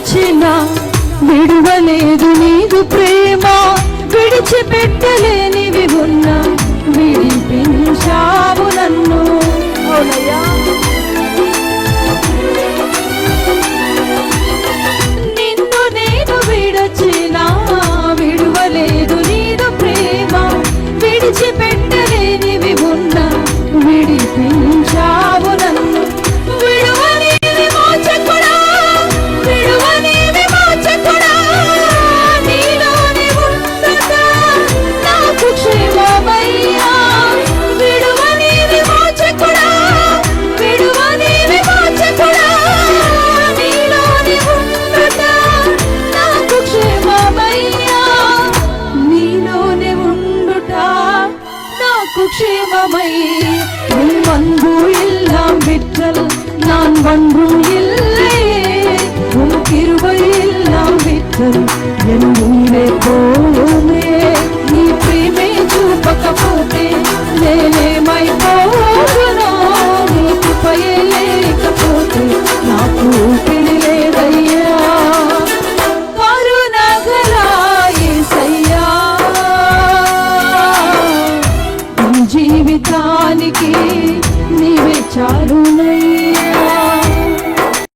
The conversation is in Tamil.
విడచిన విడువలేదు నీదు ప్రేమ. ಮಾಕು ಕ್ಷೇಮಮೈ உன் அன்பு எல்லாம் விற்றல் நான் ஒன்றும் இல்லை. உன் கிருவை எல்லாம் விற்றல் என் உயிரே போமே நீ பிரேமே చూపకపోతే నేనేమైపోను నీ కృపయే లేకపోతే నాకు प्राण के निवे चारों